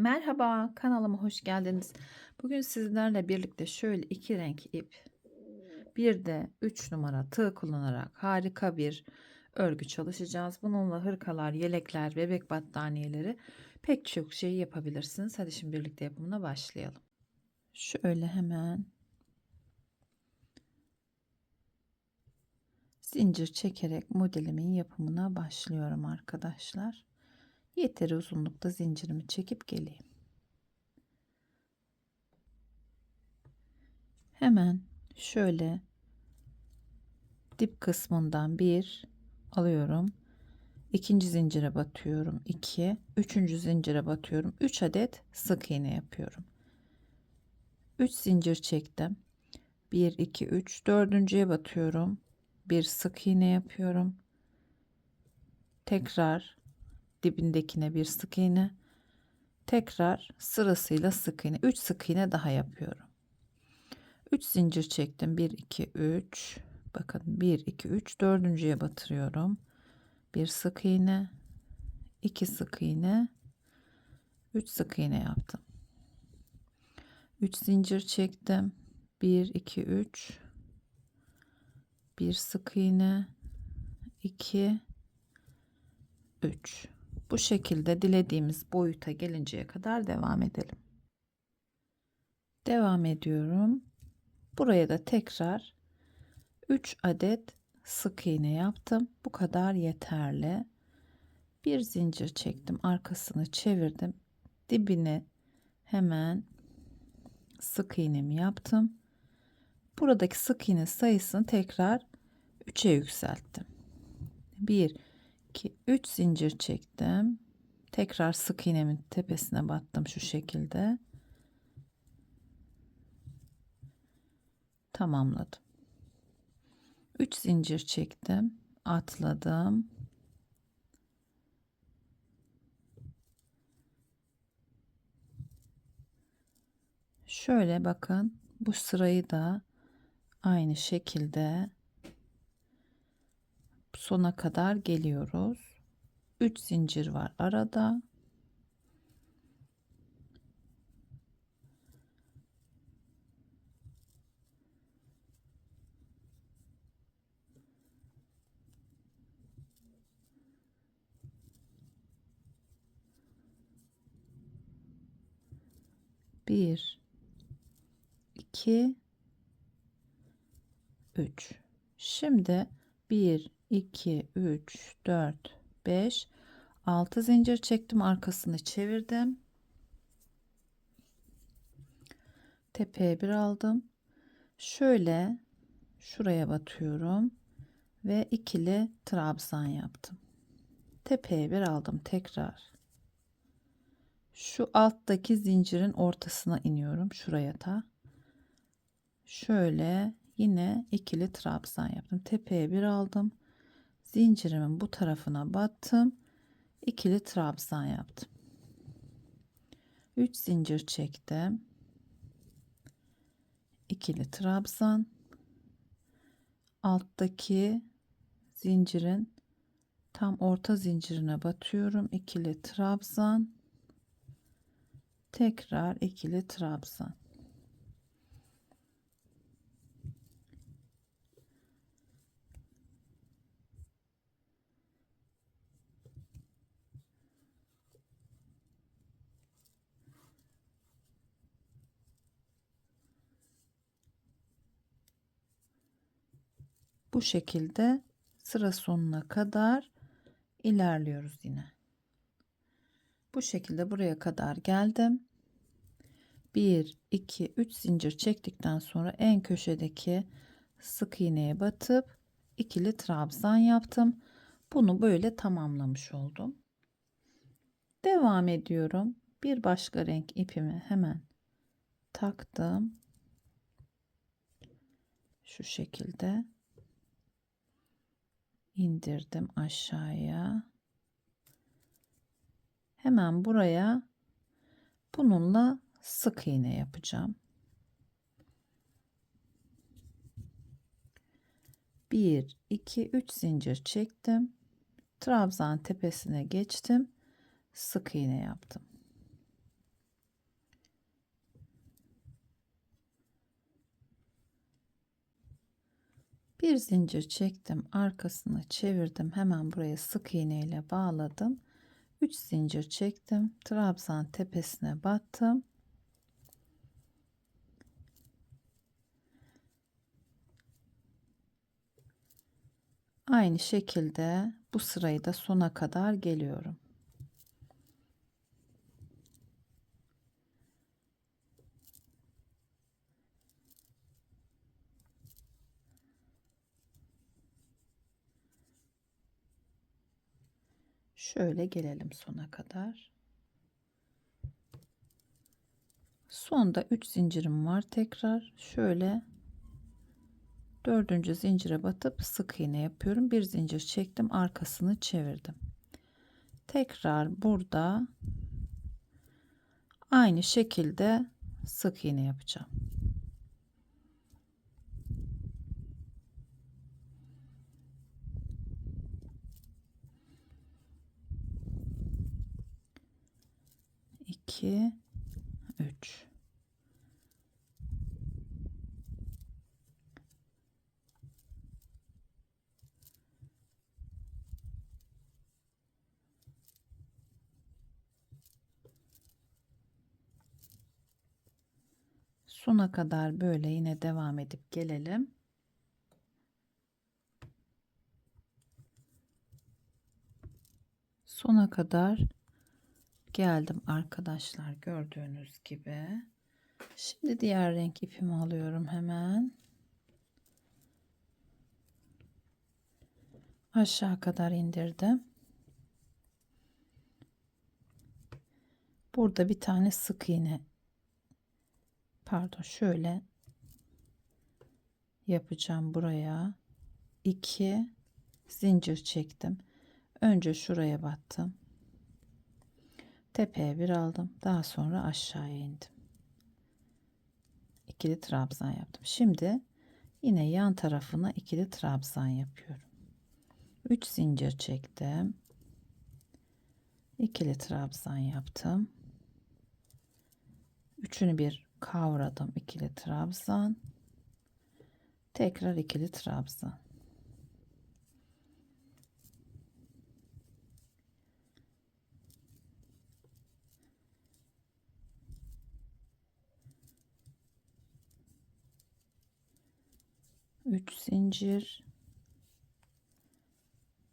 Merhaba, kanalıma hoş geldiniz. Bugün sizlerle birlikte şöyle iki renk ip, bir de 3 numara tığ kullanarak harika bir örgü çalışacağız. Bununla hırkalar, yelekler, bebek battaniyeleri pek çok şey yapabilirsiniz. Hadi şimdi birlikte yapımına başlayalım. Şöyle hemen zincir çekerek modelimin yapımına başlıyorum arkadaşlar. Yeteri uzunlukta zincirimi çekip geleyim. Hemen şöyle dip kısmından bir alıyorum. ikinci zincire batıyorum. 2, üçüncü zincire batıyorum. 3 adet sık iğne yapıyorum. 3 zincir çektim. 1 2 3 dördüncüye batıyorum. Bir sık iğne yapıyorum. Tekrar dibindekine bir sık iğne. Tekrar sırasıyla sık iğne 3 sık iğne daha yapıyorum. 3 zincir çektim. 1 2 3 bakın 1 2 3 dördüncüye batırıyorum. Bir sık iğne 2 sık iğne 3 sık iğne yaptım. 3 zincir çektim. 1 2 3 bir sık iğne 2 3 bu şekilde dilediğimiz boyuta gelinceye kadar devam edelim. Devam ediyorum. Buraya da tekrar 3 adet sık iğne yaptım. Bu kadar yeterli. Bir zincir çektim, arkasını çevirdim. Dibine hemen sık iğnemi yaptım. Buradaki sık iğne sayısını tekrar 3'e yükselttim. 1 2 3 zincir çektim. Tekrar sık iğnemin tepesine battım şu şekilde. Tamamladım. 3 zincir çektim. Atladım. Şöyle bakın bu sırayı da aynı şekilde sona kadar geliyoruz. 3 zincir var arada. Bir, iki, üç. Şimdi bir, 2 3 4 5 6 zincir çektim arkasını çevirdim. Tepeye bir aldım. Şöyle şuraya batıyorum ve ikili trabzan yaptım. Tepeye bir aldım tekrar. Şu alttaki zincirin ortasına iniyorum şuraya da. Şöyle yine ikili trabzan yaptım. Tepeye bir aldım zincirimin bu tarafına battım. İkili trabzan yaptım. 3 zincir çektim. İkili trabzan. Alttaki zincirin tam orta zincirine batıyorum. İkili trabzan. Tekrar ikili trabzan bu şekilde sıra sonuna kadar ilerliyoruz yine. Bu şekilde buraya kadar geldim. 1 2 3 zincir çektikten sonra en köşedeki sık iğneye batıp ikili trabzan yaptım. Bunu böyle tamamlamış oldum. Devam ediyorum. Bir başka renk ipimi hemen taktım. Şu şekilde indirdim aşağıya. Hemen buraya bununla sık iğne yapacağım. Bir, iki, üç zincir çektim. Trabzan tepesine geçtim. Sık iğne yaptım. Bir zincir çektim, arkasını çevirdim. Hemen buraya sık iğne ile bağladım. 3 zincir çektim. Trabzan tepesine battım. Aynı şekilde bu sırayı da sona kadar geliyorum. Şöyle gelelim sona kadar. Sonda 3 zincirim var tekrar. Şöyle dördüncü zincire batıp sık iğne yapıyorum. Bir zincir çektim, arkasını çevirdim. Tekrar burada aynı şekilde sık iğne yapacağım. İki, üç. Sona kadar böyle yine devam edip gelelim. Sona kadar geldim arkadaşlar gördüğünüz gibi. Şimdi diğer renk ipimi alıyorum hemen. Aşağı kadar indirdim. Burada bir tane sık iğne pardon şöyle yapacağım buraya. 2 zincir çektim. Önce şuraya battım tepeye bir aldım. Daha sonra aşağıya indim. İkili trabzan yaptım. Şimdi yine yan tarafına ikili trabzan yapıyorum. 3 zincir çektim. İkili trabzan yaptım. Üçünü bir kavradım. ikili trabzan. Tekrar ikili trabzan. Üç zincir.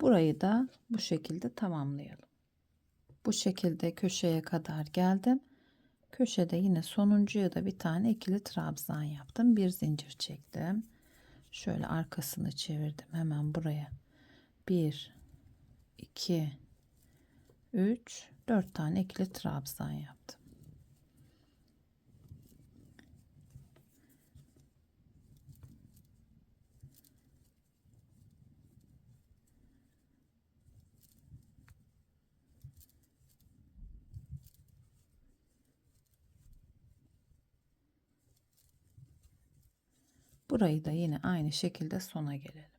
Burayı da bu şekilde tamamlayalım. Bu şekilde köşeye kadar geldim. Köşede yine sonuncuya da bir tane ikili trabzan yaptım. Bir zincir çektim. Şöyle arkasını çevirdim. Hemen buraya. 1 2 3 4 tane ikili trabzan yaptım. Burayı da yine aynı şekilde sona gelelim.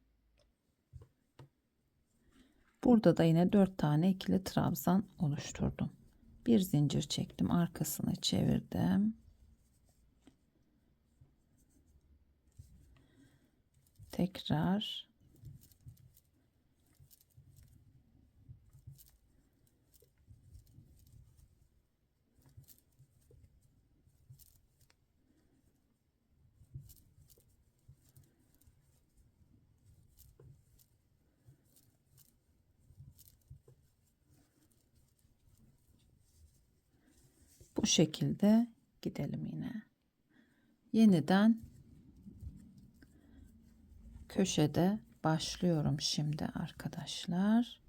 Burada da yine 4 tane ikili trabzan oluşturdum. Bir zincir çektim, arkasını çevirdim. Tekrar bu şekilde gidelim yine. Yeniden köşede başlıyorum şimdi arkadaşlar.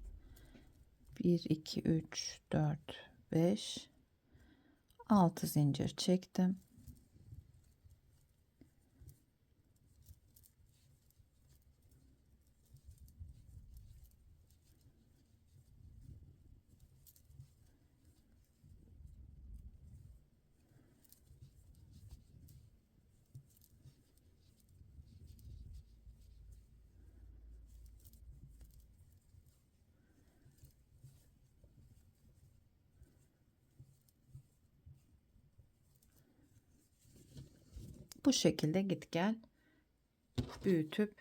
1 2 3 4 5 6 zincir çektim. Bu şekilde git gel büyütüp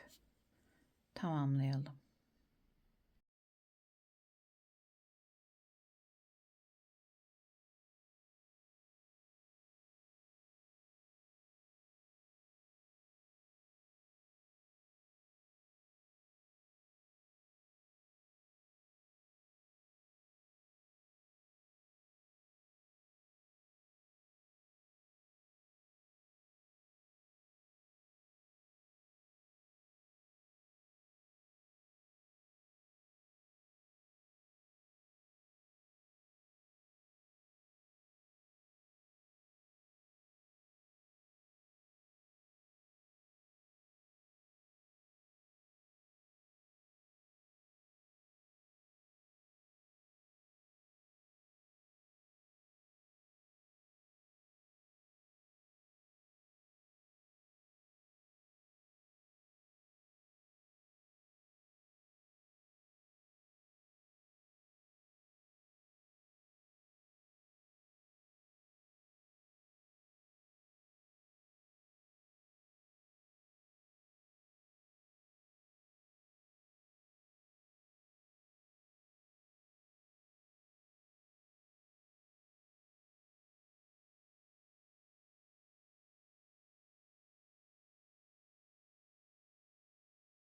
tamamlayalım.